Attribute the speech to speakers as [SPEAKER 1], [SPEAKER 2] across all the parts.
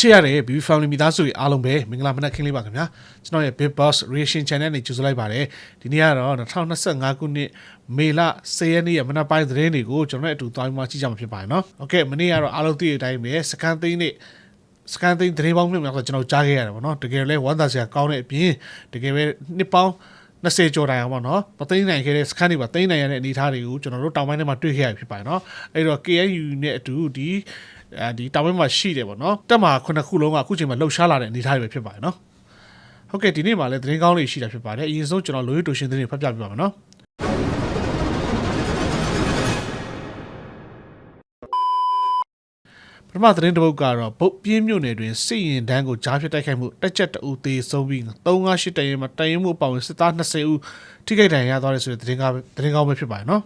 [SPEAKER 1] ချစ်ရတဲ့ BB Family မိသားစုတွေအားလုံးပဲမင်္ဂလာမနက်ခင်းလေးပါခင်ဗျာကျွန်တော်ရဲ့ Big Boss Reaction Channel နဲ့ကြိုဆိုလိုက်ပါတယ်ဒီနေ့ကတော့2025ခုနှစ်မေလ10ရက်နေ့ရဲ့မနက်ပိုင်းသတင်းတွေကိုကျွန်တော်တို့အတူသွားပြီးမှကြည့်ကြမှာဖြစ်ပါတယ်နော်โอเคမနေ့ကတော့အားလုံးသိတဲ့အတိုင်းပဲစကန်သိန်းနဲ့စကန်သိန်းသတင်းပေါင်းများများဆိုကျွန်တော်ကြားခဲ့ရတယ်ပေါ့နော်တကယ်လဲဝမ်းသာစရာကောင်းတဲ့အပြင်တကယ်ပဲနှစ်ပေါင်း20ကျော်တိုင်အောင်ပေါ့နော်မသိမ်းနိုင်ခဲ့တဲ့စကန်တွေပါသိမ်းနိုင်ရတဲ့အနေအထားတွေကိုကျွန်တော်တို့တောင်ပိုင်းထဲမှာတွေ့ခဲ့ရဖြစ်ပါတယ်နော်အဲ့တော့ KNU နဲ့အတူဒီအဲ ဒီတောင်ပိုင်းမှာရှိတယ်ပေါ့နော်တက်မှာခုနှစ်ခုလုံးကအခုချိန်မှာလှုပ်ရှားလာတဲ့အနေအထားတွေပဲဖြစ်ပါတယ်နော်ဟုတ်ကဲ့ဒီနေ့မှာလည်းသတင်းကောင်းတွေရှိတာဖြစ်ပါတယ်အရင်ဆုံးကျွန်တော်လိုရီတိုရှင်သတင်းတွေဖတ်ပြပြပါမယ်နော်ပထမသတင်းတစ်ပုဒ်ကတော့ဗုတ်ပြင်းမြို့နယ်တွင်စစ်ရင်တန်းကိုကြားဖြစ်တိုက်ခိုက်မှုတက်ချက်တအူသေးဆုံးပြီး358တရင်မှာတရင်မှုအပေါင်းစစ်သား20ဦးထိခိုက်ဒဏ်ရာရသွားတယ်ဆိုတဲ့သတင်းကသတင်းကောင်းပဲဖြစ်ပါတယ်နော်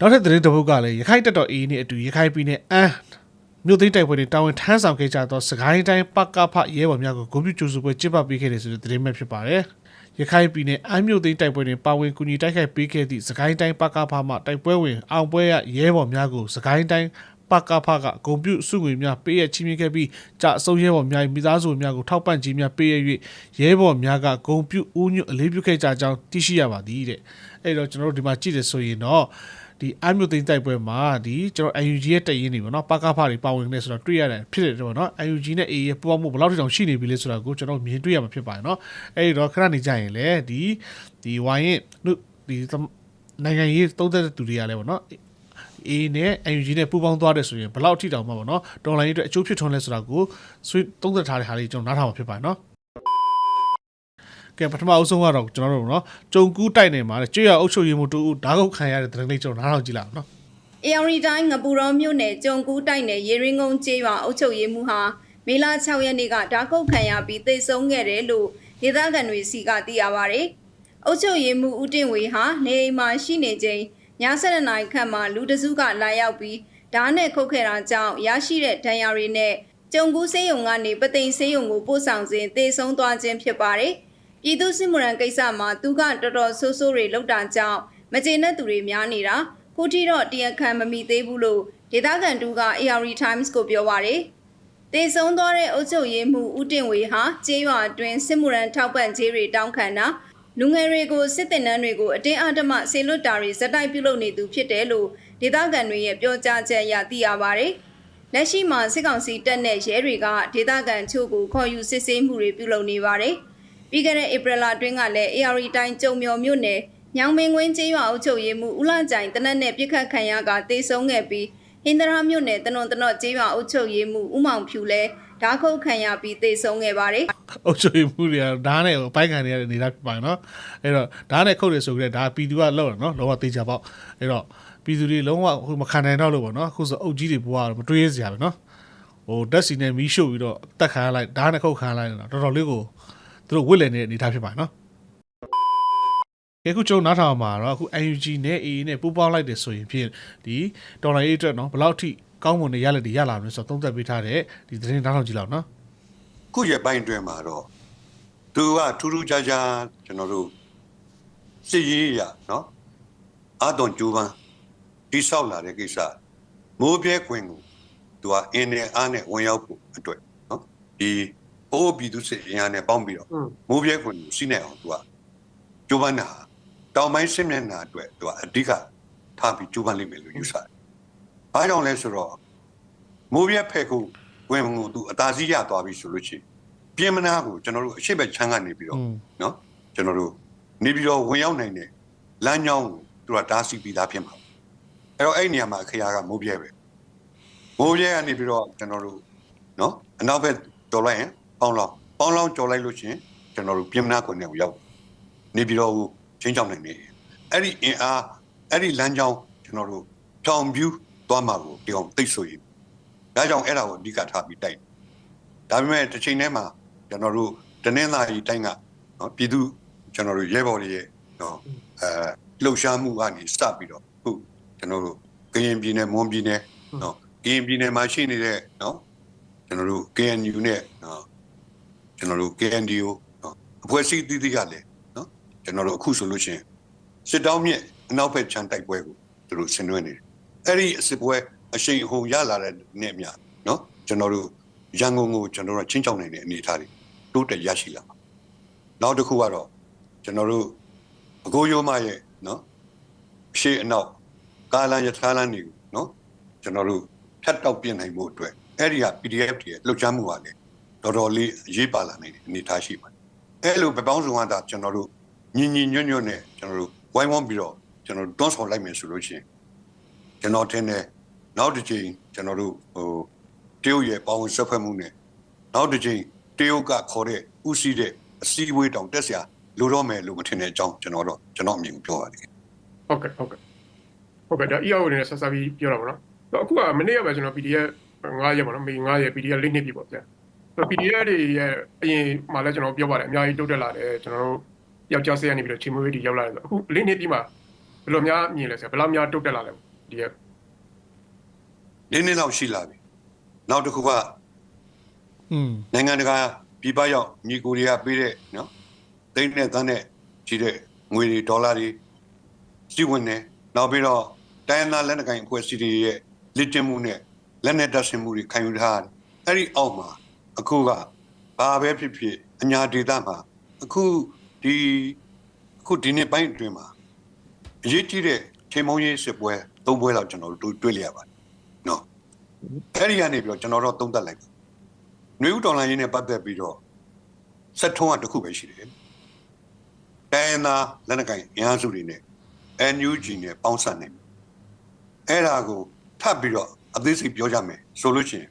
[SPEAKER 1] နောက်ထပ်သတင်းတစ်ပုဒ်ကလည်းရခိုင်တပ်တော် A နဲ့အတူရခိုင်ပြည်နယ်အန်းမြို့သိမ်းတိုက်ပွဲတွေတာဝန်ထမ်းဆောင်ခဲ့ကြသောစကိုင်းတိုင်းပကဖရဲဘော်များကိုဂုဏ်ပြုကြိုဆိုပွဲကျင်းပပေးခဲ့တယ်ဆိုတဲ့သတင်းပဲဖြစ်ပါတယ်ရခိုင်ပြည်နယ်အမ်းမြို့သိမ်းတိုက်ပွဲတွင်ပါဝင်ကူညီတိုက်ခိုက်ပေးခဲ့သည့်စကိုင်းတိုင်းပကဖမှတိုက်ပွဲဝင်အောင်ပွဲရရဲဘော်များကိုစကိုင်းတိုင်းပကဖကဂုံပြုစုငွေများပေးရချင်းမြင့်ခဲ့ပြီးကြအစိုးရဲဘော်များ၏မိသားစုများကိုထောက်ပံ့ခြင်းများပေးရ၍ရဲဘော်များကဂုံပြုဦးညွတ်အလေးပြုခဲ့ကြကြောင်းသိရှိရပါသည်တဲ့အဲ့တော့ကျွန်တော်တို့ဒီမှာကြည့်တယ်ဆိုရင်တော့ ဒီအမျိုးသိန်းတိုက်ပွဲမှာဒီကျွန်တော် UNG ရဲ့တရင်နေပေါ့နော်ပကဖတွေပါဝင်နေဆိုတော့တွေ့ရတယ်ဖြစ်တယ်ပေါ့နော် UNG နဲ့ AA ရဲ့ပူပေါင်းမှုဘယ်လောက်ထိတောင်ရှိနေပြီလဲဆိုတာကိုကျွန်တော်မြင်တွေ့ရမှာဖြစ်ပါတယ်နော်အဲ့ဒီတော့ခဏနေကြရင်လေဒီဒီဝိုင်းရဲ့ဒီနိုင်ငံရေးသုံးသက်တဲ့သူတွေကလည်းပေါ့နော် A နဲ့ UNG နဲ့ပူးပေါင်းသွားတယ်ဆိုရင်ဘယ်လောက်ထိတောင်မှပေါ့နော်ဒေါ်လာရေးအတွက်အကျိုးဖြစ်ထွန်းလဲဆိုတာကိုဆွေးသုံးသက်ထားတဲ့ဟာလေးကျွန်တော်နားထောင်မှာဖြစ်ပါတယ်နော် ကဲပထမအဆုံးကတော့ကျွန်တော်တို့နော်ကြုံကူးတိုက်နေမှာလေကျွရအုပ်ချုပ်ရေးမှုတူဓာတ်ကုတ်ခံရတဲ့တဲ့လေးကျွန်တော်နားထောင်ကြည့်လိုက်အောင်နော်
[SPEAKER 2] အေယော်ရီတိုင်းငပူရောမြို့နယ်ကြုံကူးတိုက်နယ်ရေရင်းကုန်းကျေးရွာအုပ်ချုပ်ရေးမှူးဟာမေလ6ရက်နေ့ကဓာတ်ကုတ်ခံရပြီးသိဆုံးခဲ့တယ်လို့ဒေသခံတွေစီကသိရပါဗျ။အုပ်ချုပ်ရေးမှူးဦးတင်ဝေဟာနေအိမ်မှာရှိနေချိန်ည7:00နာရီခန့်မှာလူတစုကလာရောက်ပြီးဓာတ်နဲ့ခုတ်ခဲ့တာကြောင့်ရရှိတဲ့ဒဏ်ရာတွေနဲ့ကြုံကူးဆေးရုံကနေပသိမ်ဆေးရုံကိုပို့ဆောင်စဉ်သေဆုံးသွားခြင်းဖြစ်ပါတယ်။ ပြည်သူစစ်မှုရန်ကိစ္စမှာသူကတော်တော်ဆိုးဆိုးတွေလောက်တာကြောင့်မကျေနပ်သူတွေများနေတာခုထိတော့တရားခံမမိသေးဘူးလို့ဒေသခံတူက AR Times ကိုပြောပါရယ်တေဆုံးသွားတဲ့အုပ်ချုပ်ရေးမှူးဦးတင်ဝေဟာကျေးရွာအတွင်းစစ်မှုရန်ထောက်ပံ့ကြေးတွေတောင်းခံတာလူငယ်တွေကိုစစ်တင်နန်းတွေကိုအတင်းအဓမ္မဆေလွတ်တာတွေဇက်တိုက်ပြုလုပ်နေသူဖြစ်တယ်လို့ဒေသခံတွေရဲ့ပြောကြားချက်အရသိရပါရယ်လက်ရှိမှာစစ်ကောင်စီတပ်နဲ့ရဲတွေကဒေသခံချို့ကိုခေါ်ယူစစ်ဆေးမှုတွေပြုလုပ်နေပါတယ် ပြီးခဲ့တဲ့ဧပြီလအတွင်းကလည်း AR တိုင်းကြုံမျော်မြို့နယ်ညောင်မင်းကွင်းကျေးရွာအုပ်ချုပ်ရေးမှူးဦးလာကြိုင်တနက်နဲ့ပြစ်ခတ်ခံရကတေဆုံးခဲ့ပြီးဟင်္ဒရာမြို့နယ်တနွန်တနော့ကျေးရွာအုပ်ချုပ်ရေးမှူးဦးမောင်ဖြူလည်းဓာတ်ခုတ်ခံရပြီးတေဆုံးခဲ့ပါတယ်
[SPEAKER 1] အုပ်ချုပ်မှုတွေကဓာတ်နဲ့ပိုက်ခံနေရတဲ့နေသားဖြစ်ပါတယ်နော်အဲ့တော့ဓာတ်နဲ့ခုတ်တယ်ဆိုကြတဲ့ဒါပြည်သူကလောက်တယ်နော်လောကသေးချာပေါ့အဲ့တော့ပြည်သူတွေလုံးဝဟိုမခံနိုင်တော့လို့ပေါ့နော်အခုဆိုအုပ်ကြီးတွေဘွားတော့မတွေးရစရာပဲနော်ဟိုတက်စီနဲ့မီးရှို့ပြီးတော့တက်ခံရလိုက်ဓာတ်နဲ့ခုတ်ခံရလိုက်တော့တော်တော်လေးကို သူတို့ဝစ်လည်နေတဲ့အနေသားဖြစ်ပါတယ်နော်ကဲခုကျုံနားထောင်မှာတော့အခု UNG နဲ့ AA နဲ့ပူးပေါင်းလိုက်တယ်ဆိုရင်ဖြင့်ဒီဒေါ်လာရေးအတွက်နော်ဘယ်လောက်ထိကောင်းမွန်တဲ့ရလက်တွေရလာမလဲဆိုတော့သုံးသပ်ပေးထားတဲ့ဒီသတင်းနားထောင်ကြည့်လောက်နော်
[SPEAKER 3] ခုရပိုင်းအတွင်းမှာတော့သူကထူးထူးခြားခြားကျွန်တော်တို့စစ်ရေးရနော်အာသွန်ကျူပန်းတိဆောက်လာတဲ့ကိစ္စမိုးပြဲခွင်ကိုသူကအင်းနဲ့အားနဲ့ဝင်ရောက်ဖို့အတွက်နော်ဒီ အိုးပြည်သူစစ်အင်အားနဲ့ပေါင်းပြီးတော့မိုးပြဲခွင်ကိုစီးနေအောင်သူကကျူပန်းတာတောင်ပိုင်းစစ်မျက်နှာအတွက်သူကအဓိကထားပြီးကျူပန်းလိမ့်မယ်လို့ယူဆတယ်။ဘာကြောင့်လဲဆိုတော့မိုးပြဲဖက်ကိုဝင်ကိုသူအသာစီးရသွားပြီဆိုလို့ရှိရင်ပြင်းမနာကိုကျွန်တော်တို့အရှိတ်ဘက်ချမ်းကနေပြီးတော့
[SPEAKER 1] อืม
[SPEAKER 3] နော်ကျွန်တော်တို့နေပြီးတော့ဝင်ရောက်နိုင်တဲ့လမ်းကြောင်းကိုသူကတားဆီးပြီးသားဖြစ်မှာအဲ့တော့အဲ့ဒီနေရာမှာအခရာကမိုးပြဲပဲမိုးပြဲကနေပြီးတော့ကျွန်တော်တို့နော်အနောက်ဘက်တော်လိုက်ရင် ပေါင်းလောင်းပေါင်းလောင်းကြော်လိုက်လို့ရှိရင်ကျွန်တော်တို့ပြင်းမနာကိုနေကိုရောက်နေပြီးတော့ချင်းချောင်းနိုင်နေအဲ့ဒီအင်အားအဲ့ဒီလမ်းကြောင်းကျွန်တော်တို့ထောင်ပြူသွားမှာကိုဒီအောင်သိဆိုရင်ဒါကြောင့်အဲ့ဒါကိုအဓိကထားပြီးတိုက်ဒါပေမဲ့တစ်ချိန်တည်းမှာကျွန်တော်တို့တနင်္လာရီတိုင်းကနော်ပြည်သူကျွန်တော်တို့ရဲဘော်တွေရဲ့နော်အဲလှုပ်ရှားမှုကနေစပြီးတော့ခုကျွန်တော်တို့ကရင်ပြည်နယ်မွန်ပြည်နယ်နော်ကရင်ပြည်နယ်မှာရှိနေတဲ့နော်ကျွန်တော်တို့ KNU နဲ့နော် ကျွန်တော်တို့ KNDO နော်အဖွဲ့အစည်းတည်တည်ကလည်းနော်ကျွန်တော်တို့အခုဆိုလို့ရှိရင်စစ်တောင်းမြင့်အနောက်ဘက်ခြမ်းတိုက်ပွဲကိုသူတို့ဆင်နွှဲနေတယ်အဲ့ဒီစစ်ပွဲအရှိန်အဟုန်ရလာတဲ့နေ့မြနော်ကျွန်တော်တို့ရန်ကုန်ကိုကျွန်တော်တို့ချင်းချောင်းနိုင်တဲ့အနေအထားတွေတိုးတက်ရရှိလာပါနောက်တစ်ခုကတော့ကျွန်တော်တို့အကိုရိုးမရဲ့နော်ရှေ့အနောက်ကာလန်ရထားလန်းတွေကိုနော်ကျွန်တော်တို့ဖြတ်တောက်ပြင်နိုင်မှုအတွက်အဲ့ဒီက PDF တွေရဲ့လှုပ်ရှားမှုပါလေ တော်တော်လေးရေးပါလာနေတဲ့အနေအထားရှိပါတယ်အဲ့လိုပပေါင်းစုံကသာကျွန်တော်တို့ညီညီညွတ်ညွတ်နဲ့ကျွန်တော်တို့ဝိုင်းဝန်းပြီးတော့ကျွန်တော်တို့တွန်းဆောင်လိုက်မယ်ဆိုလို့ရှိရင်ကျွန်တော်ထင်တယ်နောက်တစ်ချိန်ကျွန်တော်တို့ဟိုတရုတ်ရဲ့ပေါဝင်ဆက်ဖက်မှုနဲ့နောက်တစ်ချိန်တရုတ်ကခေါ်တဲ့ဥစည်းတဲ့အစည်းအဝေးတောင်တက်စရာလိုတော့မယ်လို့မထင်တဲ့အကြောင်းကျွန်တော်တော့ကျွန်တော်အမြင်ကိုပြောပါတယ်
[SPEAKER 4] ဟုတ်ကဲ့ဟုတ်ကဲ့ဟုတ်ကဲ့ဒါ EAO နဲ့ဆက်စပ်ပြီးပြောတာပေါ့နော်အခုကမနေ့ကပဲကျွန်တော် PDF 9ရက်ပေါ့နော်မေ9ရက် PDF လေးနှစ်ပြီပေါ့ဗျာ PDF တွေရဲ့အရင်မှလည်းကျွန်တော်ပြောပါတယ်အများကြီးတိုးတက်လာတယ်ကျွန်တော်တို့ယောက်ျားဆေးရနေပြီးတော့ချီမွေးတွေရောက်လာတယ်ဆိုအခုလေးနှစ်ပြီမှဘယ်လိုများမြင်လဲဆိုဘယ်လောက်များတိုးတက်လာလဲဒီရက်
[SPEAKER 3] နည်းနည်းတော့ရှိလာပြီနောက်တစ်ခုက
[SPEAKER 1] อืม
[SPEAKER 3] နိုင်ငံတကာပြည်ပရောက်ညီကိုတွေကပေးတဲ့နော်သိန်းနဲ့သန်းနဲ့ကြီးတဲ့ငွေတွေဒေါ်လာတွေစီဝင်နေနောက်ပြီးတော့တိုင်းရင်းသားလက်နက်ကိုင်အဖွဲ့အစည်းတွေရဲ့လက်ကျင့်မှုနဲ့လက်နက်တပ်ဆင်မှုတွေခံယူထားတယ်အဲ့ဒီအောက်မှာ အခုကဘာပဲဖြစ်ဖြစ်အညာဒေသမှာအခုဒီအခုဒီနေ့ပိုင်းအတွင်းမှာအရေးကြီးတဲ့ချိန်မုံရေးစစ်ပွဲသုံးပွဲလောက်ကျွန်တော်တို့တွေ့လျက်ပါတယ်နော်အဲ့ဒီကနေပြီးတော့ကျွန်တော်တို့သုံးသပ်လိုက်ຫນွေဥတော်လိုင်းရင်းနဲ့ပတ်သက်ပြီးတော့ဆက်ထုံးကတစ်ခုပဲရှိတယ်။တိုင်းနာလက်နက်ကိုင်အင်အားစုတွေနဲ့ NUG နဲ့ပေါင်းစပ်နေတယ်။အဲ့ဒါကိုထပ်ပြီးတော့အသေးစိတ်ပြောကြမယ်ဆိုလို့ရှိရင်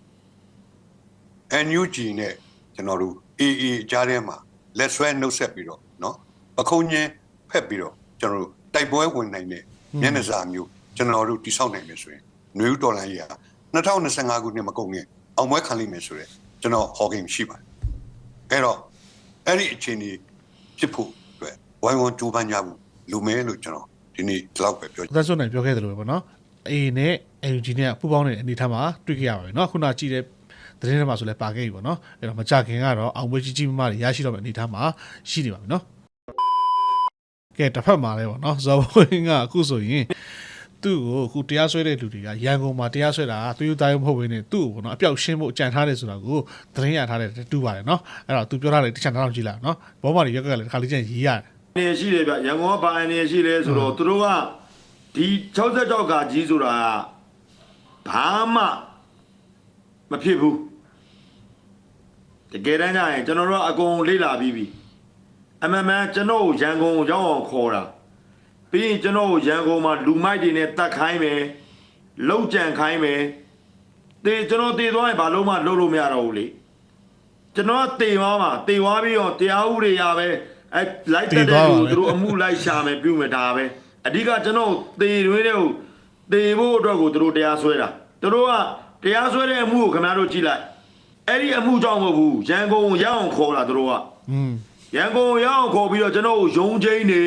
[SPEAKER 3] NUG နဲ့ကျွန်တော်တို့ AA ကြားထဲမှာလက်ဆွဲနှုတ်ဆက်ပြီးတော့เนาะပခုံးချင်းဖက်ပြီးတော့ကျွန်တော်တို့တိုက်ပွဲဝင်နိုင်တဲ့မျက်နှာစာမျိုးကျွန်တော်တို့တိဆောက်နိုင်မယ်ဆိုရင်ຫນွေဥတော်လိုင်းရ2025ခုနှစ်မကုန်ခင်အောင်ပွဲခံလိမ့်မယ်ဆိုရင် ကျွန်တော်ဟော်ဂိမ်းရှိပါတယ်အဲ့တော့အဲ့ဒီအခြေအနေဖြစ်ဖို့အတွက်ဝိုင်းဝန်းကြိုးပမ်းကြဖို့လူမဲလို့ကျွန်တော်ဒီနေ့ဒီလောက်ပဲပြောချင်
[SPEAKER 1] သက်စွန်နိုင်ပြောခဲ့သလိုပဲပေါ့နော်အေနဲ့ AUG နဲ့ပူပေါင်းနေတဲ့အနေအထားမှာတွေ့ခဲ့ရပါပြီเนาะခုနကြည့်တဲ့ သတင်းထဲမှာဆိုလဲပါခဲ့ပြီပေါ့နော်အဲ့တော့မကြခင်ကတော့အောင်ပွဲကြီးကြီးမားမားတွေရရှိတော့မယ့်အနေအထားမှာရှိနေပါပြီနော်ကဲတစ်ဖက်မှာလဲပေါ့နော်ဇော်ဘွင်းကအခုဆိုရင်သူ့ကိုအခုတရားစွဲတဲ့လူတွေကရန်ကုန်မှာတရားစွဲတာသူ့ယူသားရုံမဟုတ်ဘဲနဲ့သူ့ကိုပေါ့နော်အပြောက်ရှင်းဖို့ကြံထားတယ်ဆိုတာကိုသတင်းရထားတယ်တူပါတယ်နော်အဲ့တော့သူပြောထားတယ်တခြားနားထောင်ကြည့်လိုက်နော်ဘောမာတွေရက်ကလည်းတစ်ခါလေးကျန်ရေးရတယ်
[SPEAKER 5] နေရှိတယ်ဗျရန်ကုန်ကဘာအနေရှိလဲဆိုတော့သူတို့ကဒီ66ကကြီးဆိုတာဘာမှမဖြစ်ဘူး တကယ်တမ်းကျရင်ကျွန်တော်တို့ကအကုန်လေ့လာပြီးပြီအမှန်မှန်ကျွန်တော်ကိုရန်ကုန်ကိုရောက်အောင်ခေါ်တာပြီးရင်ကျွန်တော်ကိုရန်ကုန်မှာလူမိုက်တွေနဲ့တတ်ခိုင်းမယ်လောက်ကြံခိုင်းမယ်တေကျွန်တော်တေသွားရင်ဘာလို့မှလုပ်လို့မရတော့ဘူးလေကျွန်တော်ကတေသွားမှာတေသွားပြီးတော့တရားဥပဒေရပဲအဲလိုက်တက်တဲ့လူသူတို့အမှုလိုက်ရှာမယ်ပြုမယ်ဒါပဲအဓိကကျွန်တော်တေတွင်းတဲ့ကိုတေဖို့အတွက်ကိုသူတို့တရားစွဲတာသူတို့ကတရားစွဲတဲ့အမှုကိုခင်ဗျားတို့ကြည့်လိုက် အဲ့ဒီအမှုကြောင့်မဟုတ်ဘူးရန်ကုန်ရအောင်ခေါ်တာသူတို့က
[SPEAKER 1] อืม
[SPEAKER 5] ရန်ကုန်ရအောင်ခေါ်ပြီးတော့ကျွန်တော်ကိုယုံချင်းနေ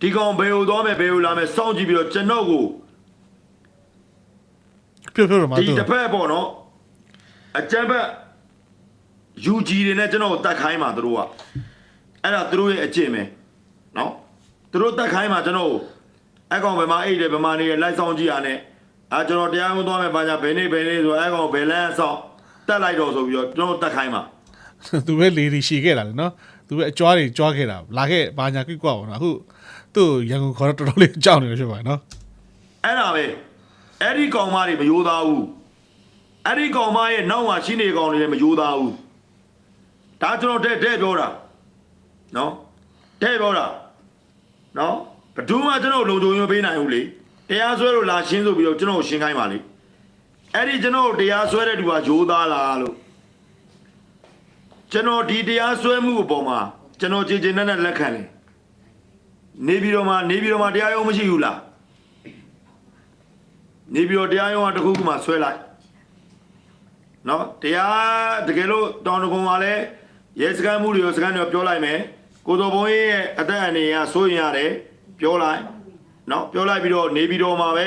[SPEAKER 5] ဒီကောင်ဘယ်ကိုသွားမယ်ဘယ်ကိုလာမယ်စောင့်ကြည့်ပြီးတော့ကျွန်တော်ကို
[SPEAKER 1] ဖြုတ်ဖြုတ်တော့မှ
[SPEAKER 5] ဒီ
[SPEAKER 1] သူ
[SPEAKER 5] တစ်ဖက်ပေါ့နော်အကြမ်းဖက် UG တွေနဲ့ကျွန်တော်ကိုတတ်ခိုင်းမှာသူတို့ကအဲ့ဒါသူတို့ရဲ့အကျင့်ပဲနော်သူတို့တတ်ခိုင်းမှာကျွန်တော်ကိုအဲ့ကောင်ဘယ်မှာအိတ်တယ်ဘယ်မှာနေရလိုက်ဆောင်ကြည့်ရနဲ့အာကျွန်တော်တရားဝင်သွားမယ်ဘာညာဘယ်နေ့ဘယ်နေ့ဆိုအဲ့ကောင်ဘယ်လန်းဆောင် တက်လိုက်တော့ဆိုပြီးတော့ကျွန်တော်တတ်ခိုင်းမှာ
[SPEAKER 1] သူပဲလေဒီရှည်ခဲ့တာလေနော်သူပဲအကြွားတွေကြွားခဲ့တာလာခဲ့ဘာညာကိကွာပေါ့နော်အခုသူ့ရန်ကုန်ခေါ်တော့တော်တော်လေးကြောက်နေလို့ဖြစ်ပါတယ်နော်
[SPEAKER 5] အဲ့ဒါပဲအဲ့ဒီကောင်မတွေမယိုးသားဘူးအဲ့ဒီကောင်မရဲ့နောက်မှာရှိနေကောင်တွေလည်းမယိုးသားဘူးဒါကျွန်တော်တဲ့တဲ့ပြောတာနော်တဲ့ပြောတာနော်ဘယ်သူမှကျွန်တော်လုံခြုံရေးမပေးနိုင်ဘူးလေတရားစွဲလို့လာရှင်းဆိုပြီးတော့ကျွန်တော်ကိုရှင်းခိုင်းပါလေ အဲ့ဒီကျွန်တော်ကိုတရားစွဲတဲ့သူကယိုးသားလားလို့ကျွန်တော်ဒီတရားစွဲမှုအပေါ်မှာကျွန်တော်ကြည်ကျင်နဲ့လက်ခံတယ်နေပြီးတော့မှနေပြီးတော့မှတရားရုံးမရှိဘူးလားနေပြီးတော့တရားရုံးကတစ်ခုခုမှဆွဲလိုက်နော်တရားတကယ်လို့တောင်တကုံကလည်းရဲစခန်းမှုတွေရောစခန်းတွေရောပြောလိုက်မယ်ကိုတော်ဘုံရဲ့အသက်အန္တရာယ်ကစိုးရင်ရတယ်ပြောလိုက်နော်ပြောလိုက်ပြီးတော့နေပြီးတော့မှပဲ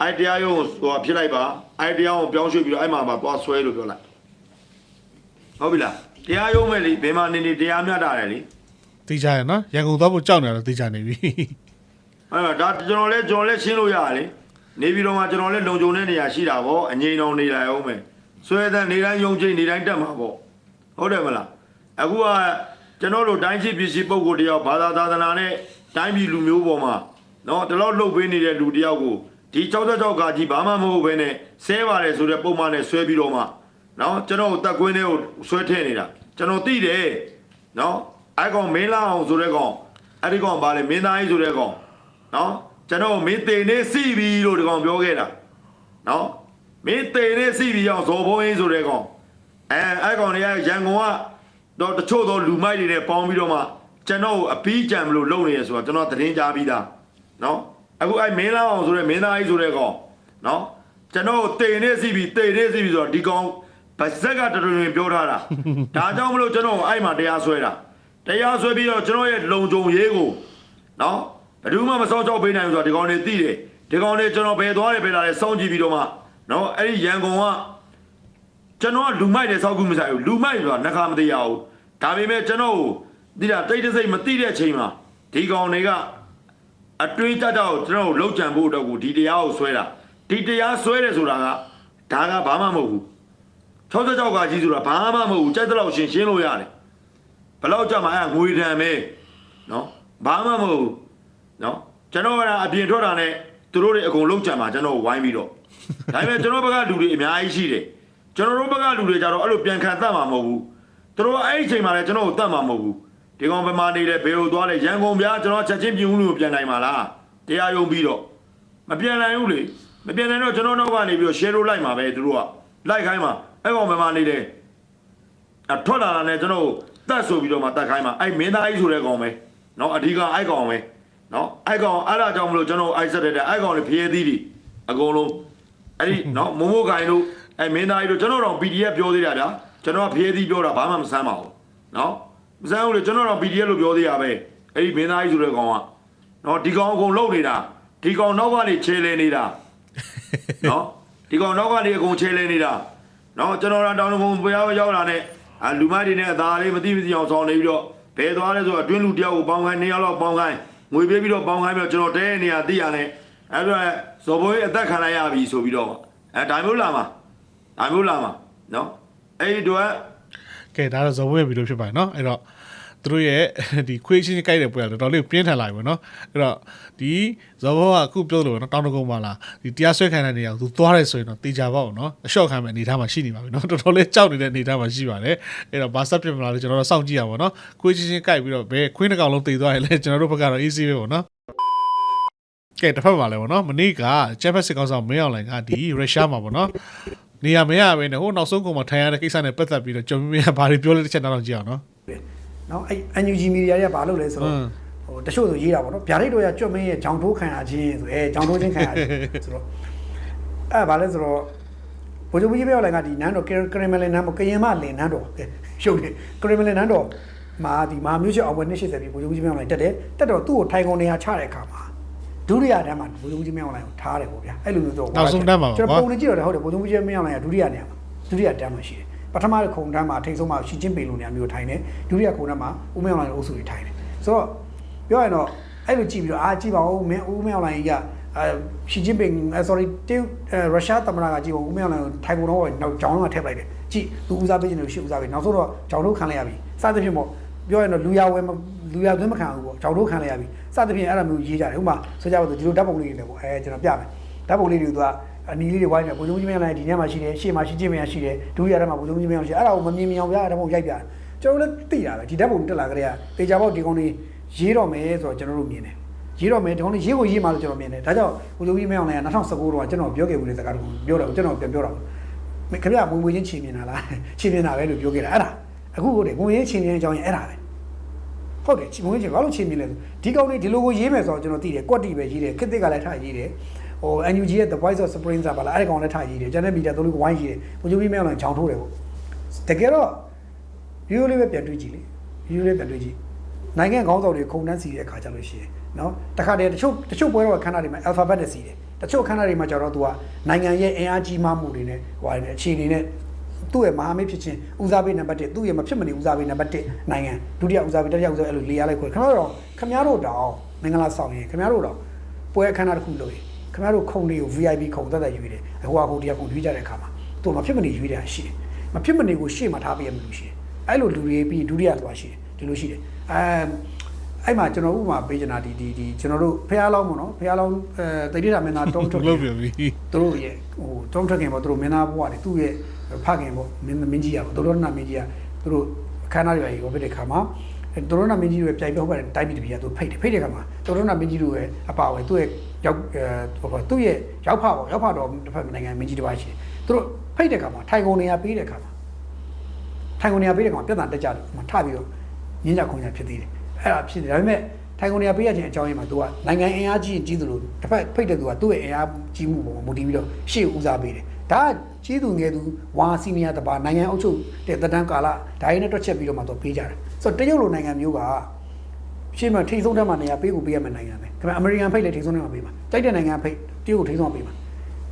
[SPEAKER 5] အဲတရားရုံးကိုဟိုဖြစ်လိုက်ပါ အဲတရားကိုပြောင်းရွှေ့ပြီးတော့အဲ့မှာပါသွားဆွဲလို့ပြောလိုက်ဟုတ်ပြီလားတရားရုံးမဲ့လေဘယ်မှာနေနေတရားမျှတာတယ်လေ
[SPEAKER 1] သိကြရနော်ရန်ကုန်သွားဖို့ကြောက်နေတော့သိကြနေပြီ
[SPEAKER 5] အဲ့တော့ဒါကျွန်တော်လဲကျွန်တော်လဲရှင်းလို့ရတယ်လေနေပြီးတော့မှကျွန်တော်လဲလုံခြုံတဲ့နေရာရှိတာဗောအငိမ့်တော်နေလာအောင်မယ်ဆွဲတဲ့နေတိုင်းယုံကြည်နေတိုင်းတက်မှာပေါ့ဟုတ်တယ်မလားအခုကကျွန်တော်တို့တိုင်းရှိပစ္စည်းပုံကိုယ်တယောက်ဘာသာသာသနာနဲ့တိုင်းပြည်လူမျိုးပေါ်မှာနော်ဒီလောက်လှုပ်ပေးနေတဲ့လူတယောက်ကို ဒီ66ကကြီးဘာမှမဟုတ်ဘဲနဲ့ဆဲပါတယ်ဆိုတဲ့ပုံမှန်နဲ့ဆွဲပြီးတော့မှနော်ကျွန်တော်တက်ကွင်းလေးကိုဆွဲထည့်နေတာကျွန်တော်သိတယ်နော်အဲ့ကောင်မင်းလာအောင်ဆိုတဲ့ကောင်အဲ့ဒီကောင်ဘာလဲမင်းသားကြီးဆိုတဲ့ကောင်နော်ကျွန်တော်မင်းတင်နေစီပြီလို့ဒီကောင်ပြောခဲ့တာနော်မင်းတင်နေစီပြီအောင်ဇော်ဘုံကြီးဆိုတဲ့ကောင်အဲအဲ့ကောင်တွေကရန်ကုန်ကတော့တချို့သောလူမိုက်တွေနဲ့ပေါင်းပြီးတော့မှကျွန်တော်ကိုအပီးကြံမလို့လုပ်နေရဆိုတော့ကျွန်တော်သတင်းကြားပြီးသားနော် အခုအဲ့မင်းလာအောင်ဆိုတဲ့မင်းသားကြီးဆိုတဲ့ကောင်နော်ကျွန်တော်ကိုတင်နေစီပြီတင်နေစီပြီဆိုတော့ဒီကောင်ဗဇက်ကတော်တော်များပြောထားတာဒါကြောင့်မလို့ကျွန်တော်ကိုအဲ့မှာတရားဆွဲတာတရားဆွဲပြီးတော့ကျွန်တော်ရဲ့လုံခြုံရေးကိုနော်ဘယ်သူမှမစောင့်ကြောက်ပေးနိုင်ဘူးဆိုတော့ဒီကောင်တွေသိတယ်ဒီကောင်တွေကျွန်တော်ဘယ်သွားတယ်ဘယ်လာတယ်စောင့်ကြည့်ပြီးတော့မှနော်အဲ့ဒီရန်ကုန်ကကျွန်တော်ကလူမိုက်တယ်စောက်ကူမဆိုင်ဘူးလူမိုက်ဆိုတာနှခါမသိရဘူးဒါပေမဲ့ကျွန်တော်ကိုတိတာတိတ်တဆိတ်မသိတဲ့အချိန်မှာဒီကောင်တွေက အတွင်းတက်တော့ကျွန်တော်ကိုလောက်ကြံဖို့အတွက်ကိုဒီတရားကိုဆွဲတာဒီတရားဆွဲတယ်ဆိုတာကဒါကဘာမှမဟုတ်ဘူး66ကကြီးဆိုတာဘာမှမဟုတ်ဘူးကြိုက်တဲ့လောက်ရှင်းရှင်းလို့ရတယ်ဘယ်လောက်ကြမှာအဲငွေတံပဲနော်ဘာမှမဟုတ်ဘူးနော်ကျွန်တော်ကအပြင်ထွက်တာနဲ့သူတို့တွေအကုန်လောက်ကြံမှာကျွန်တော်ကိုဝိုင်းပြီးတော့ဒါပေမဲ့ကျွန်တော်ဘက်ကလူတွေအများကြီးရှိတယ်ကျွန်တော်တို့ဘက်ကလူတွေကြတော့အဲ့လိုပြန်ခံတတ်မှာမဟုတ်ဘူးသူတို့အဲ့ဒီအချိန်မှာလည်းကျွန်တော်ကိုတတ်မှာမဟုတ်ဘူး ဒီကောင်ဘယ်မှာနေလဲဘယ်လိုသွားလဲရန်ကုန်ဗျာကျွန်တော်ချက်ချင်းပြင်ဦးလူကိုပြန်နိုင်မှာလားတရားယုံပြီးတော့မပြန်နိုင်ဘူးလေမပြန်နိုင်တော့ကျွန်တော်နောက်ကနေပြီးတော့ share လိုက်မှာပဲသူတို့ကလိုက်ခိုင်းမှာအဲ့ကောင်ဘယ်မှာနေလဲအထွက်လာတာနဲ့ကျွန်တော်တတ်ဆိုပြီးတော့မှတတ်ခိုင်းမှာအဲ့မင်းသားကြီးဆိုတဲ့ကောင်ပဲเนาะအဓိကအဲ့ကောင်ပဲเนาะအဲ့ကောင်အဲ့ဒါကြောင့်မလို့ကျွန်တော်အိုက်ဆက်တဲ့အဲ့ကောင်လေဖျဲသီးတွေအကုန်လုံး အဲ့ဒီနော်မိုးမိုးကိုင်တို့အဲမင်းသားကြီးတို့ကျွန်တော်တော့ PDF ပြောသေးတာဗျာကျွန်တော်ကဖျဲသီးပြောတာဘာမှမဆမ်းပါဘူးနော် မဆမ်းဘူးလေကျွန်တော်တော့ PDF လို့ပြောသေးရပဲအဲ့ဒီမင်းသားကြီးဆိုတဲ့ကောင်ကနော်ဒီကောင်အကုန်လုံနေတာဒီကောင်နောက်ကနေခြေလဲနေတာနော်ဒီကောင်နောက်ကနေအကုန်ခြေလဲနေတာနော်ကျွန်တော်ကတောင်းတကုံဘုရားရောက်လာတဲ့အာလူမတွေနဲ့အသားလေးမသိမသိအောင်ဆောင်နေပြီးတော့ဘယ်သွားလဲဆိုတော့အတွင်းလူတယောက်ကိုပေါင်းခိုင်းနေရောက်တော့ပေါင်းခိုင်းငွေပေးပြီးတော့ပေါင်းခိုင်းပြီးတော့ကျွန်တော်တဲနေရသိရနဲ့အဲ့တော့ဇော်ဘိုးကြီးအသက်ခံလိုက်ရပြီဆိုပြီးတော့အဲဒါမျိုးလာမှာဒါမျိုးလာမှာနော်အဲ့ဒီတော့
[SPEAKER 1] ကဲဒါတော့ဇော်ဘွေးဗီဒီယိုဖြစ်ပါတယ်เนาะအဲ့တော့သူတို့ရဲ့ ဒီခွေးချင်းကြိုက်တဲ့ပွဲကတော်တော်လေးပြင်းထန်လာပြီပေါ့เนาะအဲ့တော့ဒီဇော်ဘွေးကအခုပြောလို့ပေါ့เนาะတောင်းတကုန်းပါလားဒီတရားဆွဲခံတဲ့နေရာကိုသူသွားတယ်ဆိုရင်တော့တေချာပေါ့เนาะအလျှော့ခံမဲ့အနေထားမှာရှိနေပါပြီเนาะတော်တော်လေးကြောက်နေတဲ့အနေထားမှာရှိပါတယ်အဲ့တော့ဘာဆက်ဖြစ်မလားလို့ကျွန်တော်တို့စောင့်ကြည့်ရပါဘောเนาะခွေးချင်းချင်းကြိုက်ပြီးတော့ဘယ်ခွေးတစ်ကောင်လုံးတေသွားရင်လဲကျွန်တော်တို့ဘက်ကတော့ easy ပဲပေါ့เนาะ ကဲတစ်ဖက်မှာလည်းဗောနော်မနေ့ကဂျက်ဖက်စစ်ကောင်ဆောင်မင်းအောင်လိုင်ကဒီရုရှားမှာဗောနော် နေရာမရပဲနဲ့ဟိုနောက်ဆုံးကောင်မှာထိုင်ရတဲ့ကိစ္စနဲ့ပတ်သက်ပြီးတော့ကျွန်တော်မြင်ဘာတွေပြောလဲတစ်ချက်တော့ကြည့်အောင်နော်
[SPEAKER 6] နော်အဲ့ NUG media တွေကဘာလုပ်လဲဆိုတော့
[SPEAKER 1] ဟမ်
[SPEAKER 6] ဟိုတချို့ဆိုရေးတာပေါ့နော်ဗျာဒိတ်တို့ရကြွတ်မင်းရဲ့ဂျောင်ထိုးခံရခြင်းဆိုအဲဂျောင်ထိုးခြင်းခံရခြင်းဆိုတော့အဲ့ဘာလဲဆိုတော့ဘိုလ်ချုပ်ကြီးပြောလိုက်တာဒီနန်းတော်ကရမလင်နန်းကရင်မလင်နန်းတော်ကဲရှုပ်တယ်ကရမလင်နန်းတော်မှာဒီမဟာမျိုးချစ်အောင်ပွဲ280ပြီဘိုလ်ချုပ်ကြီးပြောလိုက်တက်တယ်တက်တော့သူ့ကိုထိုင်ကုန်နေရာချတဲ့အခါမှာ ဒုတိယတန်းမှာဘိုလ်ချုပ်ကြီးမင်းအောင်လိုင်ကိုထားတယ်ပေါ့ဗျာအဲ့လိုမျိုးတော့
[SPEAKER 1] နောက်ဆုံးတန်းမှာပါ
[SPEAKER 6] ကျွန်တော်ပုံနေကြည့်တော့ဟုတ်တယ်ဘိုလ်ချုပ်ကြီးမင်းအောင်လိုင်ကဒုတိယနေရာမှာဒုတိယတန်းမှာရှိတယ်ပထမခုံတန်းမှာအထိန်ဆုံးမှာရှီချင်းပေလိုနေရာမျိုးထိုင်တယ်ဒုတိယခုံတန်းမှာဦးမင်းအောင်လိုင်အုပ်စုတွေထိုင်တယ်ဆိုတော့ပြောရရင်တော့အဲ့လိုကြည့်ပြီးတော့အာကြည့်ပါဦးမင်းဦးမင်းအောင်လိုင်ကြီးကအဲရှီချင်းပင် sorry တေရုရှားသမ္မတကကြည့်ပါဦးမင်းအောင်လိုင်ကိုထိုင်ကုန်တော့နောက်ကြောင်းတော့ထည့်ပလိုက်တယ်ကြည့်သူဦးစားပေးခြင်းလို့ရှိဦးစားပေးနောက်ဆုံးတော့ကြောင်းတို့ခံလိုက်ရပြီစသဖြင့်ပေါ့ပြောရရင်တော့လူရဝဲလူရသွင်းမခံဘူးပေါ့ကြောင်းတို့ခံလိုက်ရပြီ စသဖြင့်အဲ့လိုမျိုးရေးကြတယ်ဥပမာဆိုကြပါစို့ဒီလိုဓာတ်ပုံလေးတွေနဲ့ပေါ့အဲကျွန်တော်ပြမယ်ဓာတ်ပုံလေးတွေကအနီလေးတွေဝိုင်းနေပုံစံကြီးမင်းလည်းဒီညမှာရှိတယ်ရှေ့မှာရှိချင်းမင်းရှိတယ်ဒုတိယထဲမှာပုံစံကြီးမင်းရှိအဲ့ဒါကိုမမြင်မြင်အောင်ပြဓာတ်ပုံရိုက်ပြတယ်ကျွန်တော်လည်းသိတာပဲဒီဓာတ်ပုံတက်လာကြတဲ့ကတေချာပေါက်ဒီကောင်လေးရေးတော့မယ်ဆိုတော့ကျွန်တော်တို့မြင်တယ်ရေးတော့မယ်ဒီကောင်လေးရေးကိုရေးမှလို့ကျွန်တော်မြင်တယ်ဒါကြောင့်ပုံစံကြီးမင်းအောင်လည်း2019တော့ကျွန်တော်ပြောခဲ့ဘူးလေစကားတခုပြောတယ်ကျွန်တော်ပြန်ပြောတာခင်ဗျာဝင်ဝင်ချင်းချင်မြင်တာလားချင်မြင်တာပဲလို့ပြောခဲ့တာအဲ့ဒါအခုဟုတ်တယ်ဝင်ဝင်ချင်းချင်မြင်အကြောင်းရင်အဲ့ဒါပဲ ဟုတ်တယ်ဝင်ဝင်ချင်းဘာလို့ချင်မြင်လဲဒီကောင်လေးဒီလိုကိုရေးမယ်ဆိုတော့ကျွန်တော်သိတယ်ကွက်တီပဲရေးတယ်ခစ်တစ်ကလည်းထားရေးတယ်ဟို NUG ရဲ့ The Voice of Spring ဆိုတာပါလားအဲ့ဒီကောင်လည်းထားရေးတယ်ကျန်တဲ့မီဒီယာသုံးလို့ဝိုင်းရေးတယ်ဘုရားကြီးမင်းအောင်လည်းဂျောင်းထိုးတယ်ပေါ့တကယ်တော့ဗီဒီယိုလေးပဲပြန်တွေ့ကြည့်လေဗီဒီယိုလေးပြန်တွေ့ကြည့်နိုင်ငံခေါင်းဆောင်တွေခုံတန်းစီတဲ့အခါကျလို့ရှိရင်နော်တခါတည်းတချို့တချို့ပွဲတော့ခန်းသားတွေမှာ alphabet နဲ့စီတယ်တချို့ခန်းသားတွေမှာကျတော့ तू ကနိုင်ငံရဲ့အင်အားကြီးမားမှုတွေနဲ့ဟိုဟာအခြေအနေနဲ့ သူ့ရဲ့မဟာမိတ်ဖြစ်ခြင်းဦးစားပေးနံပါတ်1သူ့ရဲ့မဖြစ်မနေဦးစားပေးနံပါတ်1နိုင်ငံဒုတိယဦးစားပေးတတိယဦးစားပေးအဲ့လိုလေရလိုက်ခွဲခင်ဗျားတို့ခင်ဗျားတို့တောင်မင်္ဂလာဆောင်ရင်ခင်ဗျားတို့တောင်ပွဲအခမ်းအနားတစ်ခုလုပ်ရင်ခင်ဗျားတို့ခုံလေးကို VIP ခုံသက်သက်ယူရတယ်ဟိုဟာဟိုဒီကခုံရွေးကြတဲ့အခါမှာသူမဖြစ်မနေရွေးတာရှိတယ်မဖြစ်မနေကိုရှေ့မှာထားပေးရမလို့ရှိတယ်အဲ့လိုလူတွေပြီးဒုတိယသွားရှိတယ်ဒီလိုရှိတယ်အဲ အဲ့မှာကျွန်တော်ဥပမာပေးချင်တာဒီဒီဒီကျွန်တော်တို့ဖះလောင်းပေါ့နော်ဖះလောင်းအဲတိရတာမင်းသားတုံးထွက်
[SPEAKER 1] လုပ်ပြပြီ
[SPEAKER 6] သူတို့ရဲ့ဟိုတုံးထွက်ခင်ပေါ့သူတို့မင်းသားဘဝတွေသူ့ရဲ့ဖခင်ပေါ့မင်းမင်းကြီးရပေါ့သူတို့နာမင်းကြီးကသူတို့ခန္ဓာတွေရောဖြစ်တဲ့ခါမှာအဲသူတို့နာမင်းကြီးတွေပြိုင်ပြောပါတယ်တိုက်ပြီးတပြိုင်သူဖိတ်တယ်ဖိတ်တဲ့ခါမှာသူတို့နာမင်းကြီးတွေရဲ့အပါဝင်သူ့ရဲ့ရောက်အဲဟိုသူ့ရဲ့ရောက်ဖပေါ့ရောက်ဖတော့တစ်ဖက်နိုင်ငံမင်းကြီးတစ်ပါးရှိတယ်သူတို့ဖိတ်တဲ့ခါမှာထိုင်ကုန်နေရပေးတဲ့ခါမှာထိုင်ကုန်နေရပေးတဲ့ခါမှာပြဿနာတက်ကြတယ်မထပြီးတော့ညင်ကြခုံကြဖြစ်သေးတယ် အဲ့ဒါဖြစ်တယ်ဒါပေမဲ့ထိုင်ကုန်နေရပေးရခြင်းအကြောင်းရင်းမှာသူကနိုင်ငံအင်အားကြီးကြီးသလိုတစ်ဖက်ဖိတ်တဲ့သူကသူ့ရဲ့အင်အားကြီးမှုပေါ်မှာမူတည်ပြီးတော့ရှေ့ဦးစားပေးတယ်ဒါကကြီးသူငယ်သူဝါစီနီယာတပါနိုင်ငံအုပ်ချုပ်တဲ့တဒန်းကာလဒါရင်းနဲ့တွက်ချက်ပြီးတော့မှသူပေးကြတယ်ဆိုတော့တရုတ်လိုနိုင်ငံမျိုးကရှေ့မှာထိတ်ဆုံးတက်မှာနေရာပေးကိုပေးရမယ့်နိုင်ငံပဲခင်ဗျအမေရိကန်ဖိတ်လည်းထိတ်ဆုံးတက်မှာပေးမှာတိုက်တဲ့နိုင်ငံဖိတ်တရုတ်ကိုထိတ်ဆုံးမှာပေးမှာ